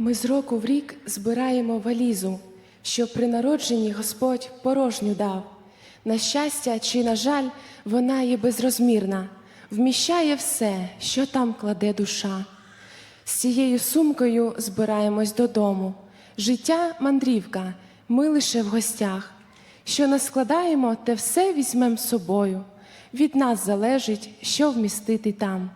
Ми з року в рік збираємо валізу, що при народженні Господь порожню дав. На щастя чи на жаль, вона є безрозмірна, вміщає все, що там кладе душа. З цією сумкою збираємось додому. Життя мандрівка, ми лише в гостях. Що не складаємо, те все візьмем з собою. Від нас залежить, що вмістити там.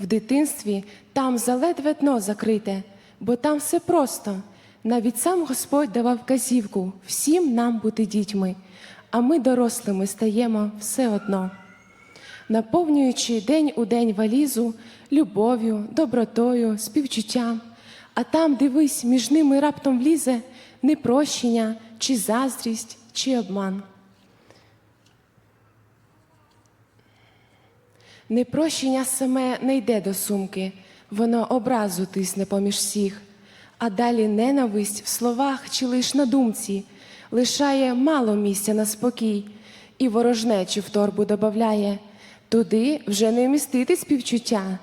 В дитинстві там заледве дно закрите, бо там все просто. Навіть сам Господь давав казівку всім нам бути дітьми, а ми дорослими стаємо все одно. Наповнюючи день у день валізу любов'ю, добротою, співчуттям, а там, дивись, між ними раптом влізе непрощення, чи заздрість, чи обман. Непрощення саме не йде до сумки, воно образу тисне поміж всіх, а далі ненависть в словах чи лиш на думці лишає мало місця на спокій, і ворожнечу в торбу добавляє. Туди вже не вмістити співчуття,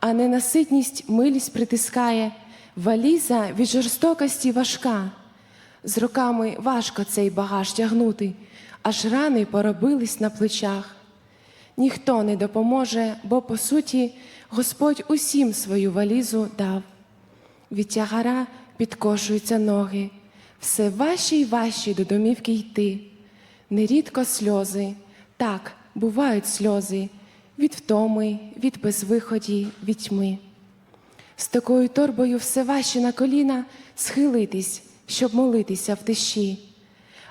а ненаситність милість притискає, валіза від жорстокості важка. З роками важко цей багаж тягнути, аж рани поробились на плечах. Ніхто не допоможе, бо по суті Господь усім свою валізу дав. Від тягара підкошуються ноги, все важче й важче до домівки йти. Нерідко сльози, так, бувають сльози, від втоми, від безвиході, від тьми. З такою торбою все важче на коліна схилитись, щоб молитися в тиші.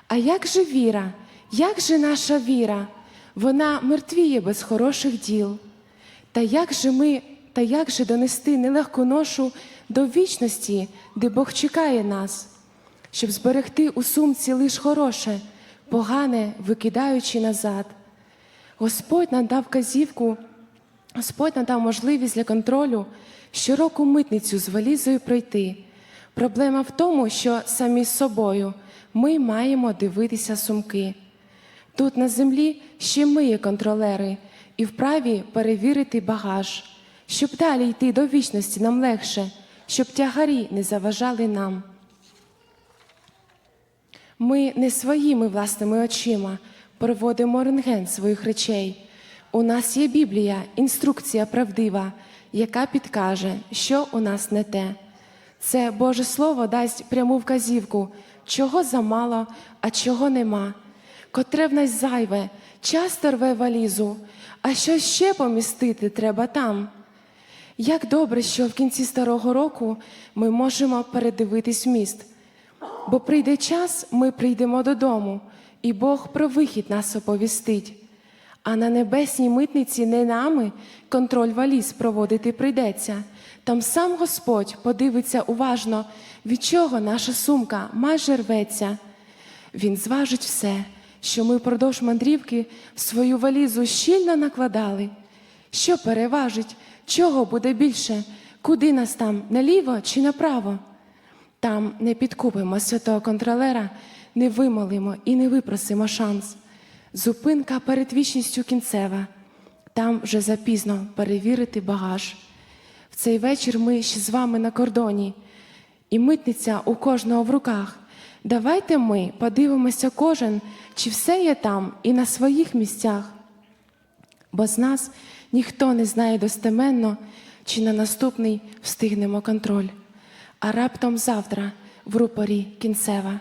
А як же віра, як же наша віра? Вона мертвіє без хороших діл. Та як же ми, та як же донести нелегку ношу до вічності, де Бог чекає нас, щоб зберегти у сумці лиш хороше, погане викидаючи назад. Господь надав казівку, Господь надав можливість для контролю щороку митницю з валізою пройти. Проблема в тому, що самі з собою ми маємо дивитися сумки. Тут на землі ще ми є контролери і вправі перевірити багаж, щоб далі йти до вічності нам легше, щоб тягарі не заважали нам. Ми не своїми власними очима проводимо рентген своїх речей. У нас є Біблія, інструкція правдива, яка підкаже, що у нас не те. Це Боже Слово дасть пряму вказівку, чого замало, а чого нема, котре в нас зайве, часто рве валізу, а що ще помістити треба там. Як добре, що в кінці старого року ми можемо передивитись міст, бо прийде час, ми прийдемо додому, і Бог про вихід нас оповістить. А на небесній митниці не нами контроль валіз проводити прийдеться. Там сам Господь подивиться уважно, від чого наша сумка майже рветься. Він зважить все, що ми впродовж мандрівки свою валізу щільно накладали. Що переважить, чого буде більше, куди нас там, наліво чи направо? Там не підкупимо святого контролера, не вимолимо і не випросимо шанс. Зупинка перед вічністю кінцева, там вже запізно перевірити багаж. В цей вечір ми ще з вами на кордоні, і митниця у кожного в руках. Давайте ми подивимося кожен, чи все є там і на своїх місцях. Бо з нас ніхто не знає достеменно, чи на наступний встигнемо контроль. А раптом завтра в рупорі кінцева.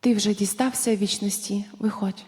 Ти вже дістався вічності, виходь.